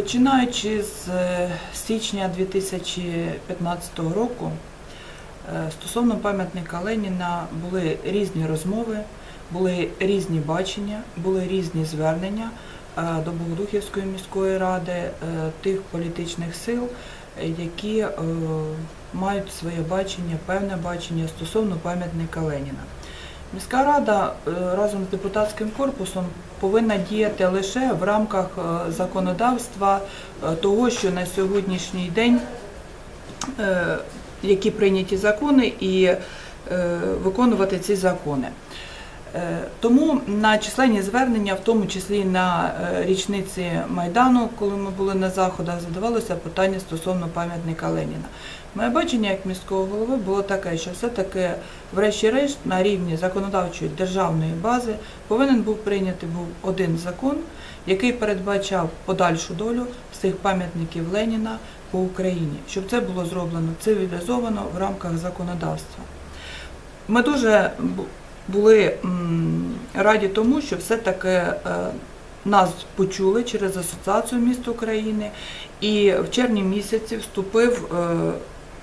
Починаючи з е, січня 2015 року, е, стосовно пам'ятника Леніна були різні розмови, були різні бачення, були різні звернення е, до Богодухівської міської ради тих політичних сил, які мають своє бачення, певне бачення стосовно пам'ятника Леніна. Міська рада е, разом з депутатським корпусом повинна діяти лише в рамках е, законодавства е, того, що на сьогоднішній день які прийняті закони і виконувати ці закони. Е, Тому на численні звернення, в тому числі на е, річниці Майдану, коли ми були на заходах, задавалося питання стосовно пам'ятника Леніна. Моє бачення як міського голови було таке, що все-таки, врешті-решт, на рівні законодавчої державної бази повинен був прийняти був один закон, який передбачав подальшу долю всіх пам'ятників Леніна по Україні, щоб це було зроблено цивілізовано в рамках законодавства. Ми дуже були раді тому, що все-таки е, нас почули через Асоціацію міст України, і в червні місяці вступив е,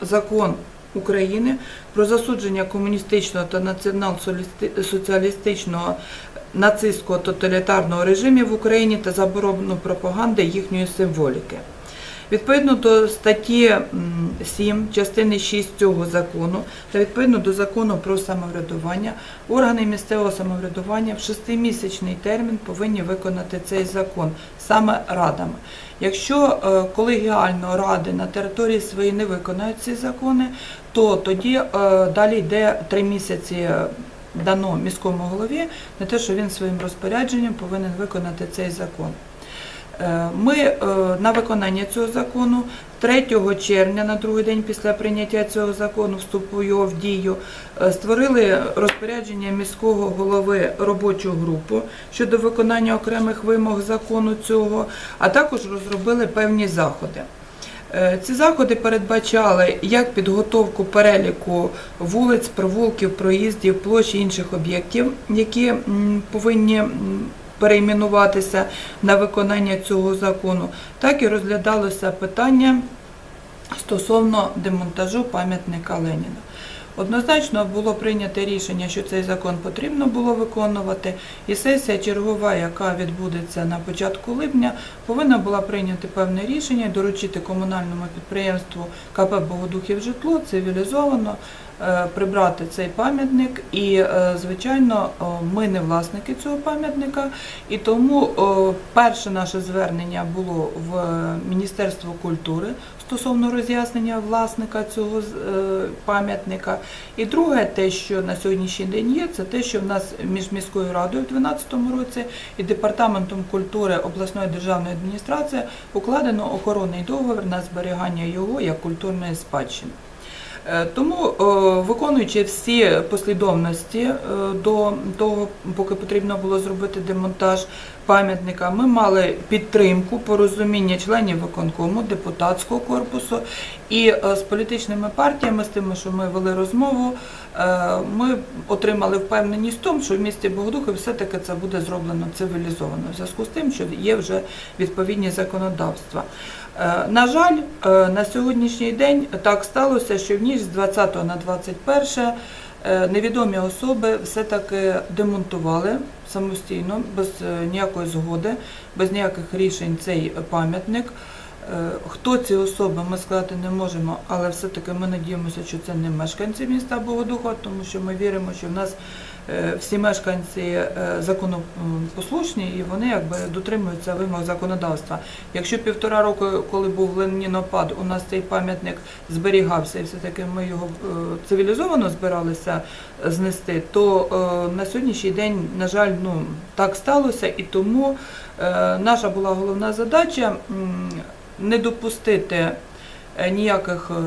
закон України про засудження комуністичного та націонал-соціалістичного нацистського тоталітарного режимів в Україні та заборону пропаганди їхньої символіки. Відповідно до статті 7 частини 6 цього закону та відповідно до закону про самоврядування, органи місцевого самоврядування в шестимісячний термін повинні виконати цей закон саме радами. Якщо е, колегіально ради на території своїй не виконають ці закони, то тоді е, далі йде три місяці. е, Дано міському голові на те, що він своїм розпорядженням повинен виконати цей закон. Е, Ми е, на виконання цього закону 3 червня, на другий день після прийняття цього закону, вступу його в дію, е, створили розпорядження міського голови робочу групу щодо виконання окремих вимог закону цього, а також розробили певні заходи. Ці заходи передбачали як підготовку переліку вулиць, провулків, проїздів, площ і інших об'єктів, які повинні перейменуватися на виконання цього закону, так і розглядалося питання стосовно демонтажу пам'ятника Леніна. Однозначно було прийнято рішення, що цей закон потрібно було виконувати, і сесія чергова, яка відбудеться на початку липня, повинна була прийняти певне рішення, доручити комунальному підприємству КП Богодухів житло цивілізовано прибрати цей пам'ятник. І, е, звичайно, ми не власники цього пам'ятника, і тому перше наше звернення було в Міністерство культури стосовно роз'яснення власника цього е, пам'ятника. І друге, те, що на сьогоднішній день є, це те, що в нас між міською радою в 2012 році і департаментом культури обласної державної адміністрації укладено охоронний договір на зберігання його як культурної спадщини. Е, Тому, е, виконуючи всі послідовності е, до того, поки потрібно було зробити демонтаж пам'ятника, ми мали підтримку, порозуміння членів виконкому, депутатського корпусу і е, з політичними партіями, з тими, що ми вели розмову, е, ми отримали впевненість в тому, що в місті Богодухів все-таки це буде зроблено цивілізовано, в зв'язку з тим, що є вже відповідні законодавства. Е, На жаль, на сьогоднішній день так сталося, що в ніч з 20 на 21 е, невідомі особи все-таки демонтували самостійно, без е, ніякої згоди, без ніяких рішень цей пам'ятник. Е, Хто ці особи, ми сказати не можемо, але все-таки ми надіємося, що це не мешканці міста Богодуха, тому що ми віримо, що в нас е, всі мешканці е, законопослушні і вони якби дотримуються вимог законодавства. Якщо півтора року, коли був ленінопад, у нас цей пам'ятник зберігався, і все-таки ми його е, цивілізовано збиралися знести, то е, на сьогоднішній день, на жаль, ну так сталося, і тому е, наша була головна задача не допустити е, ніяких е,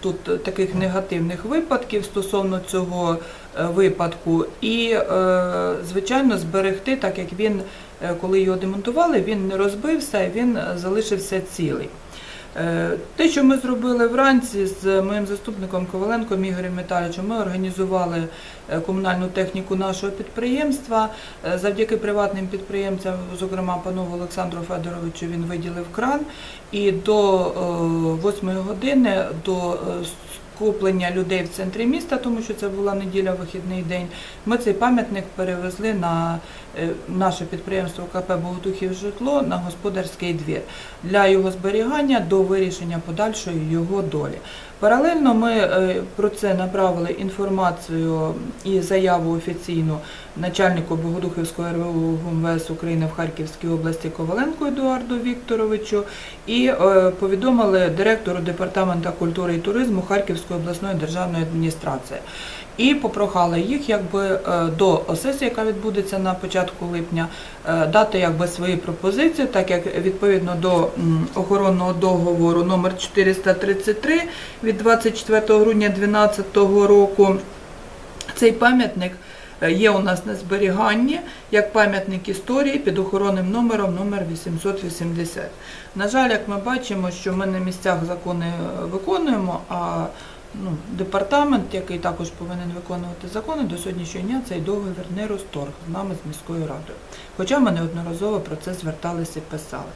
тут таких негативних випадків стосовно цього е, випадку, і, е, звичайно, зберегти, так як він, е, коли його демонтували, він не розбився, він е, залишився цілий. Е, Те, що ми зробили вранці з моїм заступником Коваленком Ігорем Віталійовичем, ми організували е, комунальну техніку нашого підприємства. Е, Завдяки приватним підприємцям, зокрема пану Олександру Федоровичу, він виділив кран. І до 8 години до скуплення людей в центрі міста, тому що це була неділя, вихідний день, ми цей пам'ятник перевезли на наше підприємство КП Богодухів житло на господарський двір для його зберігання до вирішення подальшої його долі. Паралельно ми е, про це направили інформацію і заяву офіційну начальнику Богодухівського РВУ ГУМВС України в Харківській області Коваленку Едуарду Вікторовичу і е, повідомили директору департаменту культури і туризму Харківської обласної державної адміністрації. І попрохали їх якби е, до сесії, яка відбудеться на початку липня, е, дати якби свої пропозиції, так як відповідно до охоронного договору номер 433 від 24 грудня 2012 року. Цей пам'ятник е, є у нас на зберіганні як пам'ятник історії під охоронним номером номер 880. На жаль, як ми бачимо, що ми на місцях закони виконуємо, а ну, департамент, який також повинен виконувати закони, до сьогоднішнього дня цей договір не розторг з нами з міською радою. Хоча ми неодноразово про це зверталися і писали.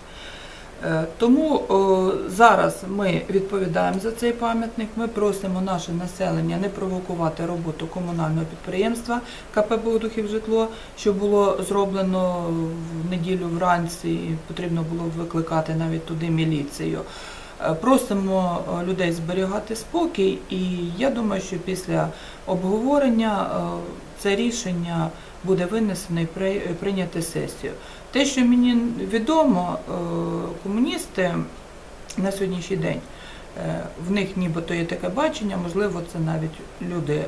Е, Тому о, зараз ми відповідаємо за цей пам'ятник. Ми просимо наше населення не провокувати роботу комунального підприємства КП Богодухів житло, що було зроблено в неділю вранці, і потрібно було викликати навіть туди міліцію. Е, Просимо е, людей зберігати спокій, і я думаю, що після обговорення е, це рішення буде винесено і при- прийняте сесію. Те, що мені відомо, комуністи на сьогоднішній день, в них нібито є таке бачення, можливо, це навіть люди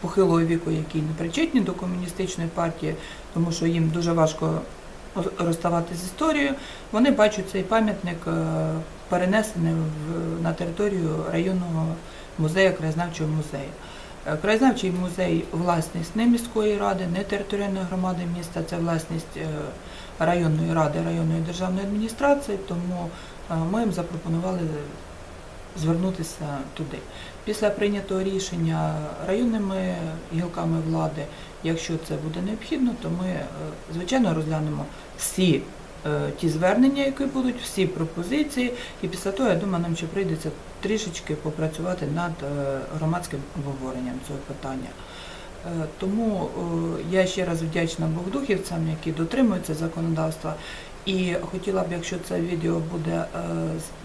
похилого віку, які не причетні до комуністичної партії, тому що їм дуже важко розставати з історією, вони бачать цей пам'ятник е, перенесеним в- на територію районного музею, краєзнавчого музею. Е, Краєзнавчий музей власність не міської ради, не територіальної громади міста, це власність е, районної ради, районної державної адміністрації, тому ми їм запропонували звернутися туди. Після прийнятого рішення районними гілками влади, якщо це буде необхідно, то ми, е, звичайно, розглянемо всі е, ті звернення, які будуть, всі пропозиції, і після того, я думаю, нам ще прийдеться трішечки попрацювати над е, громадським обговоренням цього питання. Тому я ще раз вдячна богодухівцям, які дотримуються законодавства. І хотіла б, якщо це відео буде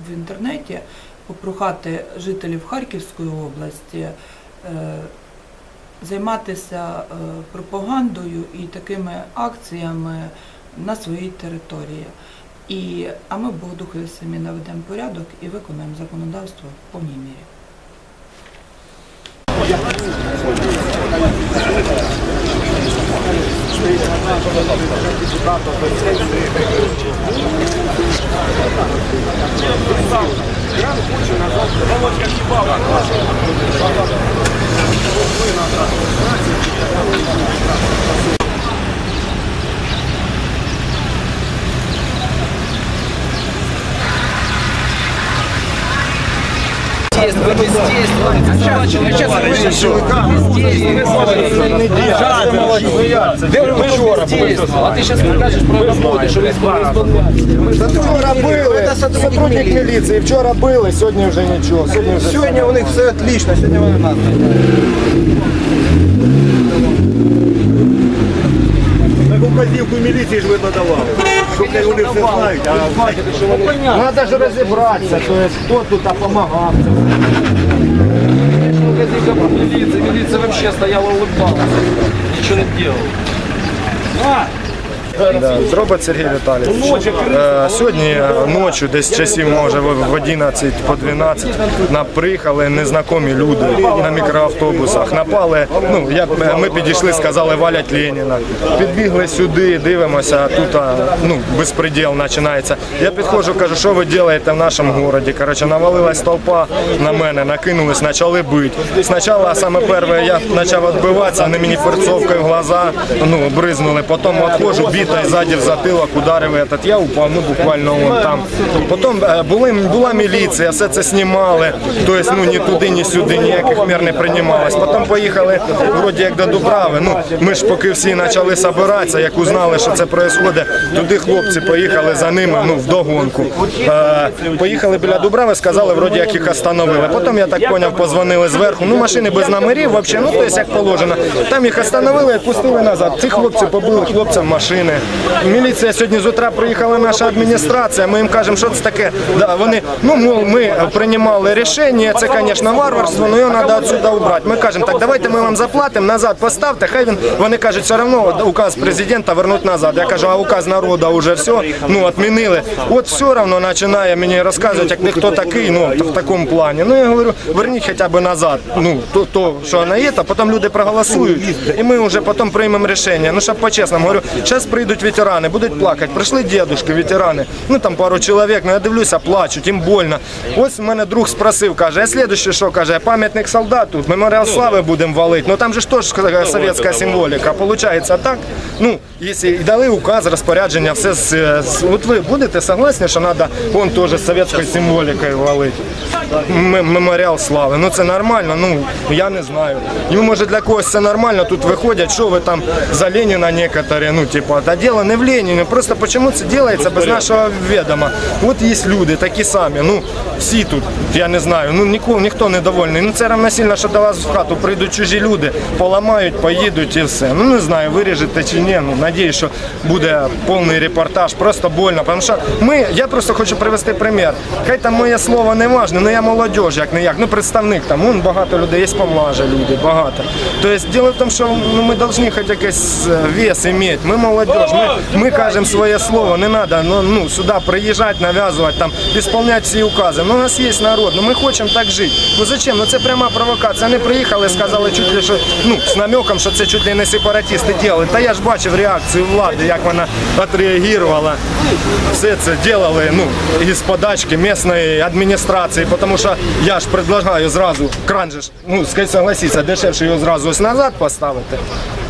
в інтернеті, попрохати жителів Харківської області е, займатися е, пропагандою і такими акціями на своїй території. І, а ми в Богодухові самі наведемо порядок і виконаємо законодавство в повній мірі. Кран куча назад. Володька хіба. Ми назад. здесь, вы бы здесь. Сейчас вы здесь. Де ви вчора здесь? А ти зараз покажеш про роботи, що ви Вчора били, сотрудник міліції, вчора били, сьогодні вже нічого. Сьогодні, вже Сьогодні у них все отлично, сьогодні вони нас. Таку вказівку міліції ж видно давали. Хай вони все знають, а Треба ж розібратися, то есть, хто тут допомагав. Милиция, милиция вообще стояла улыбалась. Ничего не делала. Зробить Сергій Віталійович. Е, Сьогодні е, ночі, десь часів може в в 11 по 12, на- приїхали незнакомі люди на мікроавтобусах, напали. Ну як ми- підійшли, сказали, валять Леніна. Підбігли сюди, дивимося, а тут ну безпреділ починається. Я підходжу, кажу, що ви робите в нашому місті. Коротше, навалилась толпа на мене, накинулись, почали бити. Спочатку саме перше я почав відбиватися, вони мені форцовкою в глаза ну, бризнули, потім відходжу, біг той ззаді в затилок ударив этот. Я упав, ну буквально вон там. Потім е, були, була міліція, все це знімали. Тобто ну, ні туди, ні сюди, ніяких мір не приймалось. Потім поїхали вроді як до Дубрави. Ну, ми ж поки всі почали збиратися, як узнали, що це відбувається, туди хлопці поїхали за ними ну, в догонку. Е, поїхали біля Дубрави, сказали, вроді як їх остановили. Потім, я так зрозумів, позвонили зверху. Ну, машини без номерів, взагалі, ну, тобто, як положено. Там їх остановили, відпустили назад. Ці хлопці побили хлопцям машини. Міліція сьогодні з утра приїхала наша адміністрація. Ми їм кажемо, що це таке. Да, вони, ну, мол, ми приймали рішення, це, звісно, варварство, але його треба відсюди убрати. Ми кажемо, так давайте ми вам заплатимо, назад поставте, хай він, вони кажуть, все одно указ президента вернуть назад. Я кажу, а указ народу вже все, ну, відмінили. От все одно починає мені розказувати, як ніхто такий, ну, в такому плані. Ну, я говорю, верніть хоча б назад, ну, то, то що вона є, а потім люди проголосують, і ми вже потім приймемо рішення. Ну, щоб по-чесному, говорю, зараз прийдуть ветерани, будуть плакати. Прийшли дідушки, ветерани, ну, там пару чоловік, ну, я дивлюся, плачуть, їм больно. Ось мене друг спросив, каже, а слідуще що, каже, пам'ятник солдату, меморіал слави будемо валити. Ну, там же ж теж е, совєтська символіка. Получається так, ну, якщо і дали указ, розпорядження, все, з, з- от ви будете согласні, що треба, он теж з совєтською символікою валити. М- меморіал слави. Ну це нормально, ну я не знаю. Ну може для когось це нормально. Тут виходять, що ви там за Леніна некоторі, ну типу, та діло не в Леніні. Просто чому це робиться без нашого відома? От є люди такі самі. Ну всі тут, я не знаю. Ну нікого ніхто не довольний. Ну це равносильно, що до вас в хату прийдуть чужі люди, поламають, поїдуть і все. Ну не знаю, виріжете чи ні. Ну надіюсь, що буде повний репортаж. Просто больно. Тому що ми, я просто хочу привести примір. Хай там моє слово не важне, але я молодіж, як не як. Ну представник там, вон багато людей, є помлаже люди, багато. Тобто діло в тому, що ну, ми повинні хоч якийсь е, вес мати. Ми молодіж, ми, ми кажемо своє слово, не треба ну, ну, сюди приїжджати, нав'язувати, там, виконувати всі укази. Ну, у нас є народ, ну ми хочемо так жити. Ну зачем? Ну це пряма провокація. Вони приїхали, сказали чуть ли, що ну, з намеком, що це чуть ли не сепаратисти робили. Та я ж бачив реакцію влади, як вона відреагувала. Все це робили ну, із подачки місної адміністрації, тому що я ж предлагаю зразу кран же ж, ну, согласіться, дешевше його зразу ось назад поставити,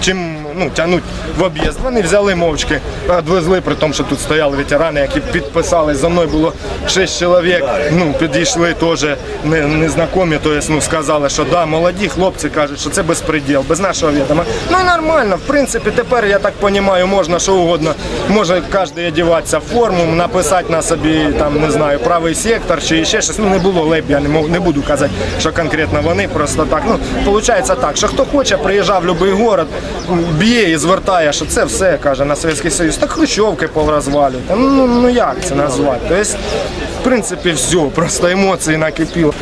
чим ну, тягнуть в об'їзд. Вони взяли мовчки, відвезли, при тому, що тут стояли ветерани, які підписали. За мною було 6 чоловік, ну, підійшли теж незнайомі, то ну, сказали, що да, молоді хлопці кажуть, що це безпреділ, без нашого відома. Ну нормально, в принципі, тепер я так розумію, можна що угодно. Може кожен одягатися в форму, написати на собі, там, не знаю, правий сектор чи ще щось. Ну не було леб, я не, мог, не буду казати, що конкретно вони просто так. Ну, виходить так, що хто хоче, приїжджав в будь-який город, б'є і звертає, що це все каже на Совєтський Союз. Так хрущовки поврозвалюють. Ну, ну, як це назвати? Тобто, в принципі, все, просто емоції накипіло.